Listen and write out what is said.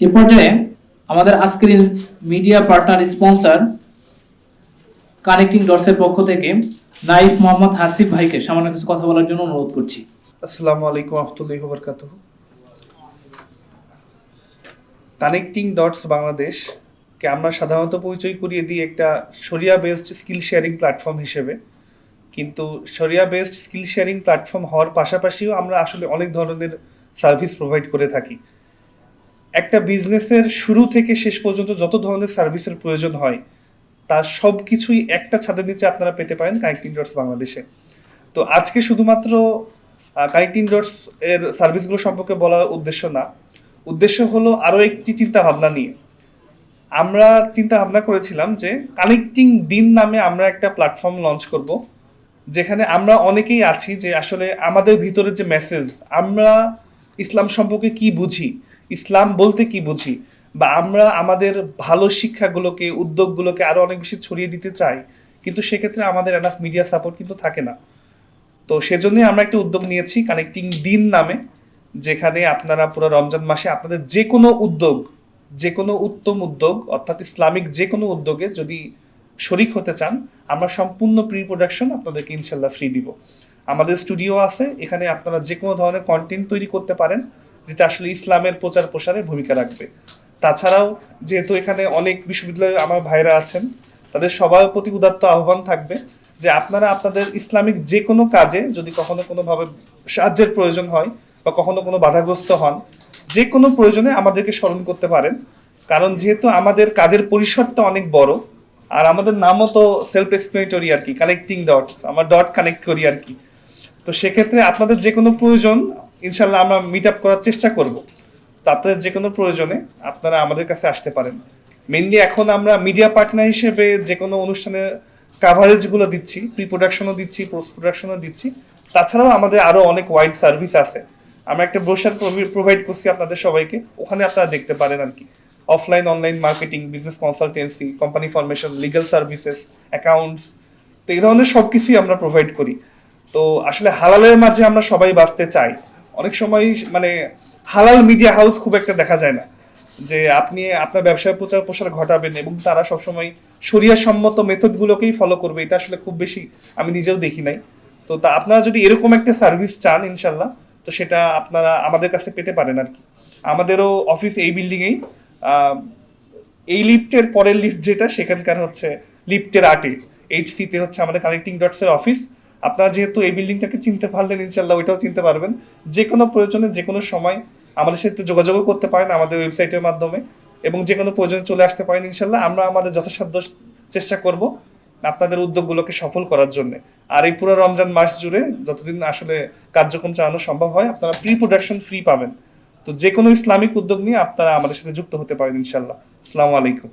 এ পর্যায়ে আমাদের আজকের মিডিয়া পার্টনার স্পন্সর কানেক্টিং ডটসের পক্ষ থেকে নাইফ মোহাম্মদ হাসিফ ভাইকে সামান্য কিছু কথা বলার জন্য অনুরোধ করছি। আসসালামু আলাইকুম রহমতুল্লাহি বরকাত কানেক্টিং ডটস বাংলাদেশকে আমরা সাধারণত পরিচয় করিয়ে দিই একটা শরিয়া বেসড স্কিল শেয়ারিং প্ল্যাটফর্ম হিসেবে। কিন্তু শরিয়া বেসড স্কিল শেয়ারিং প্ল্যাটফর্ম হওয়ার পাশাপাশিও আমরা আসলে অনেক ধরনের সার্ভিস প্রোভাইড করে থাকি। একটা বিজনেসের শুরু থেকে শেষ পর্যন্ত যত ধরনের সার্ভিসের প্রয়োজন হয় তার সব কিছুই একটা ছাদের নিচে আপনারা পেতে পারেন কানেক্টিং ডটস বাংলাদেশে। তো আজকে শুধুমাত্র কানেক্টিং ডটস এর সার্ভিসগুলো সম্পর্কে বলার উদ্দেশ্য না, উদ্দেশ্য হলো আরও একটি চিন্তা ভাবনা নিয়ে। আমরা চিন্তা ভাবনা করেছিলাম যে কানেক্টিং দিন নামে আমরা একটা প্ল্যাটফর্ম লঞ্চ করব, যেখানে আমরা অনেকেই আছি যে আসলে আমাদের ভিতরে যে মেসেজ আমরা ইসলাম সম্পর্কে কি বুঝি ইসলাম বলতে কি বুঝি? বা আমরা আমাদের ভালো শিক্ষাগুলোকে, উদ্যোগগুলোকে আরও অনেক বেশি ছড়িয়ে দিতে চাই, কিন্তু সেক্ষেত্রে আমাদের এনাফ মিডিয়া সাপোর্ট কিন্তু থাকে না। তো সেজন্যই আমরা একটা উদ্যোগ নিয়েছি কানেক্টিং দিন নামে, যেখানে আপনারা পুরো রমজান মাসে আপনাদের যে কোনো উদ্যোগ যে কোনো উত্তম উদ্যোগ, অর্থাৎ ইসলামিক যে কোনো উদ্যোগে যদি শরিক হতে চান, আমরা সম্পূর্ণ প্রি প্রোডাকশন আপনাদেরকে ইনশাল্লাহ ফ্রি দিব। আমাদের স্টুডিও আছে, এখানে আপনারা যে কোনো ধরনের কন্টেন্ট তৈরি করতে পারেন। যেটা আসলে ইসলামের প্রচার প্রসারে ভূমিকা রাখবে। তাছাড়াও যেহেতু এখানে অনেক বিশ্ববিদ্যালয়ে আমার ভাইরা আছেন, তাদের সবার প্রতি উদাত্ত আহ্বান থাকবে যে আপনারা আপনাদের ইসলামিক যে কোনো কাজে যদি কখনো কোনোভাবে সাহায্যের প্রয়োজন হয় বা কখনো কোনো বাধাগ্রস্ত হন যে কোনো প্রয়োজনে আমাদেরকে স্মরণ করতে পারেন। কারণ যেহেতু আমাদের কাজের পরিসরটা অনেক বড়, আর আমাদের নামও তো সেলফ এক্সপ্লেনেটরি আর কি কানেক্টিং ডটস আমার ডট কানেক্ট করি আর কি। তো সেক্ষেত্রে আপনাদের যে কোনো প্রয়োজন ইনশাল্লাহ আমরা মিট আপ করার চেষ্টা করব। তো আপনাদের যে কোনো প্রয়োজনে আপনারা আমাদের কাছে আসতে পারেন। মেনলি এখন আমরা মিডিয়া পার্টনার হিসেবে যে কোনো অনুষ্ঠানের কাভারেজগুলো দিচ্ছি প্রি প্রোডাকশনও দিচ্ছি পোস্ট প্রোডাকশনও দিচ্ছি। তাছাড়াও আমাদের আরও অনেক ওয়াইড সার্ভিস আছে। আমরা একটা ব্রোশার প্রোভাইড করছি আপনাদের সবাইকে। ওখানে আপনারা দেখতে পারেন আর কি। Offline online marketing business consultancy company formation legal services accounts তো এই ধরনের সব কিছুই আমরা প্রোভাইড করি। তো আসলে হালালের মাঝে আমরা সবাই বাঁচতে চাই। অনেক সময় মানে হালাল মিডিয়া হাউস খুব একটা দেখা যায় না। যে আপনি আপনার ব্যবসায় প্রচার প্রসার ঘটাবেন এবং তারা সবসময় শরিয়া সম্মত মেথডগুলোকেই ফলো করবে, এটা আসলে খুব বেশি আমি নিজেও দেখি নাই। তো তা আপনারা যদি এরকম একটা সার্ভিস চান ইনশাল্লাহ, তো সেটা আপনারা আমাদের কাছে পেতে পারেন আর কি। আমাদেরও অফিস এই বিল্ডিংয়েই এই লিফটের পরের লিফট যেটা, সেখানকার হচ্ছে লিফটের আটে এইট সিতে হচ্ছে আমাদের কানেক্টিং ডটসের অফিস আপনারা যেহেতু এই বিল্ডিংটাকে চিনতে পারলেন ইনশাল্লাহ ওইটাও চিনতে পারবেন। যে কোনো প্রয়োজনে যে কোনো সময় আমাদের সাথে যোগাযোগও করতে পারেন আমাদের ওয়েবসাইটের মাধ্যমে এবং যে কোনো প্রয়োজনে চলে আসতে পারেন ইনশাল্লাহ আমরা আমাদের যথাসাধ্য চেষ্টা করব আপনাদের উদ্যোগগুলোকে সফল করার জন্য। আর এই পুরো রমজান মাস জুড়ে যতদিন আসলে কার্যক্রম চালানো সম্ভব হয়, আপনারা প্রি প্রোডাকশন ফ্রি পাবেন। তো যে কোনো ইসলামিক উদ্যোগ নিয়ে আপনারা আমাদের সাথে যুক্ত হতে পারেন ইনশাল্লাহ আসসালামু আলাইকুম।